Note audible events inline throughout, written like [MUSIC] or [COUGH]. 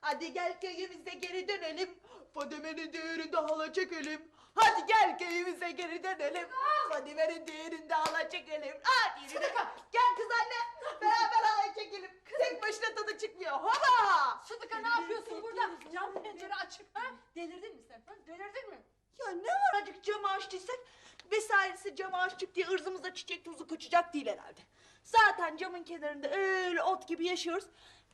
Hadi gel köyümüze geri dönelim. Fadime'nin düğününde hala çekelim. Hadi gel köyümüze geri dönelim. Fadime'nin düğününde hala çekelim. Hadi yürü. Gel kız anne. Beraber hala çekelim. Tek başına tadı çıkmıyor. Hola. Sıdıka ne yapıyorsun burada? Cam pencere açık ha? Delirdin mi sen? Ha? Delirdin mi? Ya ne var acık camı açtıysak vesairesi camı açtık diye ırzımıza çiçek tozu kaçacak değil herhalde. Zaten camın kenarında öyle ot gibi yaşıyoruz.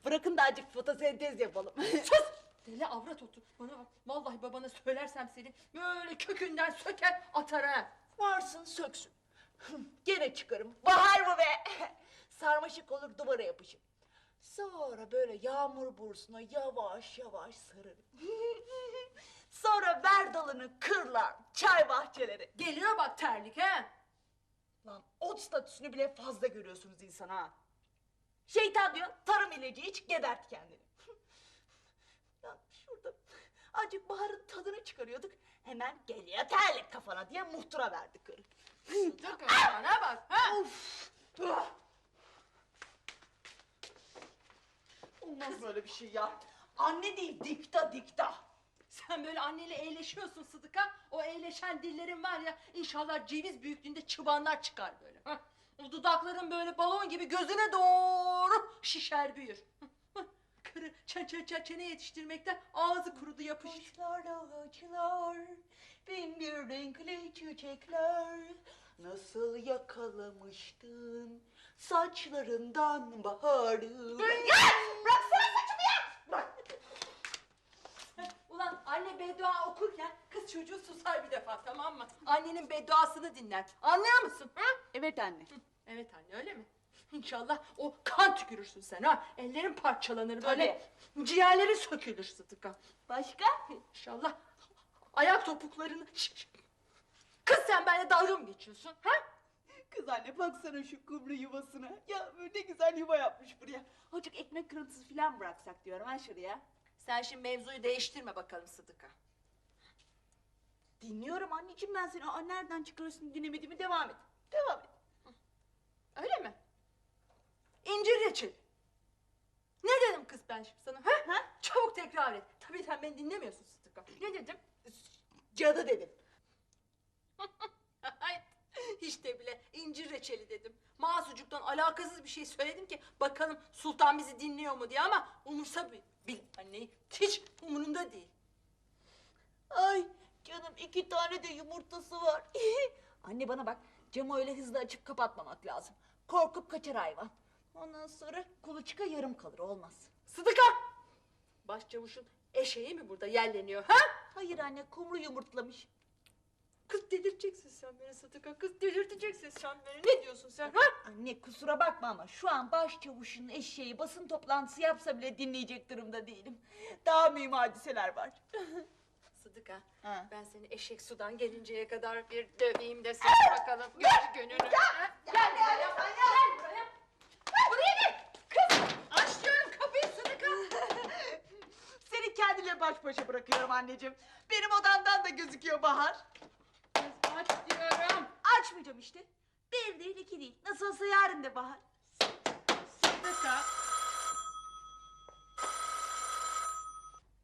Bırakın da acık fotosentez yapalım. [LAUGHS] Sus! Deli avrat otur. Bana bak. Vallahi babana söylersem seni böyle kökünden söker atar ha. Varsın söksün. Gene çıkarım. Bahar mı be? [LAUGHS] Sarmaşık olur duvara yapışır. Sonra böyle yağmur bursuna yavaş yavaş sararım. [LAUGHS] Sonra ver dalını kırlar, çay bahçeleri. Geliyor bak terlik ha. Lan ot statüsünü bile fazla görüyorsunuz insana ha. Şeytan diyor tarım ilacı iç gebert kendini. [LAUGHS] ya şurada acık baharın tadını çıkarıyorduk. Hemen geliyor terlik kafana diye muhtıra verdi karı. Sıdıka bana bak ha. Ah! Olmaz böyle bir şey ya. Anne değil dikta dikta. Sen böyle anneyle eğleşiyorsun Sıdıka. O eğleşen dillerin var ya inşallah ceviz büyüklüğünde çıbanlar çıkar böyle. O dudakların böyle balon gibi gözüne doğru şişer büyür. Karı çen çen çen çene yetiştirmekten ağzı kurudu yapıştı. Kuşlarla ağaçlar, bin bir renkli çiçekler. Nasıl yakalamıştın saçlarından baharı. Bıraksana susar bir defa tamam mı? Annenin bedduasını dinler. Anlıyor musun? Ha? Evet anne. Evet anne öyle mi? İnşallah o kan tükürürsün sen ha. Ellerin parçalanır böyle. Ciğerleri sökülür Sıdıka. Başka? İnşallah ayak topuklarını... Kız sen benimle dalga mı geçiyorsun? Ha? Kız anne baksana şu kumru yuvasına. Ya böyle ne güzel yuva yapmış buraya. Azıcık ekmek kırıntısı falan bıraksak diyorum ha şuraya. Sen şimdi mevzuyu değiştirme bakalım Sıdıka. Dinliyorum anneciğim ben seni. Aa, nereden çıkarırsın dinlemediğimi devam et. Devam et. Öyle mi? İncir reçeli. Ne dedim kız ben şimdi sana? Ha? Ha? Çabuk tekrar et. Tabii sen beni dinlemiyorsun Sıdıka. Ne dedim? Cadı dedim. [LAUGHS] Ay, işte bile incir reçeli dedim. Masucuktan alakasız bir şey söyledim ki bakalım sultan bizi dinliyor mu diye ama umursa bil, bil anneyi hiç umurunda değil. Ay canım iki tane de yumurtası var. [LAUGHS] Anne bana bak camı öyle hızlı açıp kapatmamak lazım. Korkup kaçar hayvan. Ondan sonra kuluçka yarım kalır olmaz. Sıdıka! Başçavuşun eşeği mi burada yerleniyor ha? Hayır anne kumru yumurtlamış. Kız delirteceksin sen beni Sıdıka. Kız delirteceksin sen beni. Ne diyorsun sen ha? Anne kusura bakma ama şu an başçavuşun eşeği basın toplantısı yapsa bile dinleyecek durumda değilim. Daha mühim hadiseler var. [LAUGHS] Sıdıka Ha. ben seni eşek sudan gelinceye kadar bir döveyim de sen bakalım gör gününü. ha? Gel buraya. Gel buraya. Buraya gel. Kız aç diyorum kapıyı Sıdıka. [LAUGHS] Seni kendine baş başa bırakıyorum anneciğim. Benim odamdan da gözüküyor Bahar. Kız aç diyorum. Açmayacağım işte. Bir değil iki değil. Nasıl olsa yarın da Bahar. Sıdıka.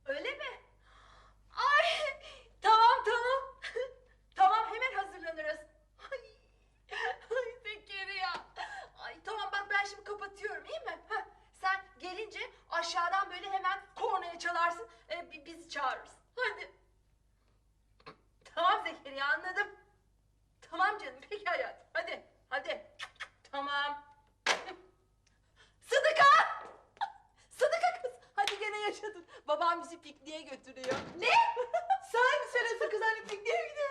Öyle mi? Ay tamam tamam. tamam hemen hazırlanırız. Ay, ay Zekeriya. Ay tamam bak ben şimdi kapatıyorum iyi mi? Heh, sen gelince aşağıdan böyle hemen kornaya çalarsın. E, bi- bizi çağırırsın. Hadi. Tamam Zekeriya anladım. Tamam canım peki hayatım. Hadi hadi. Tamam. Sıdıka! Sıdıka kız. Hadi gene yaşadın. Babam bizi pikniğe götürüyor. Ne? Sahi söylesene kız hani pikniğe mi gidiyoruz?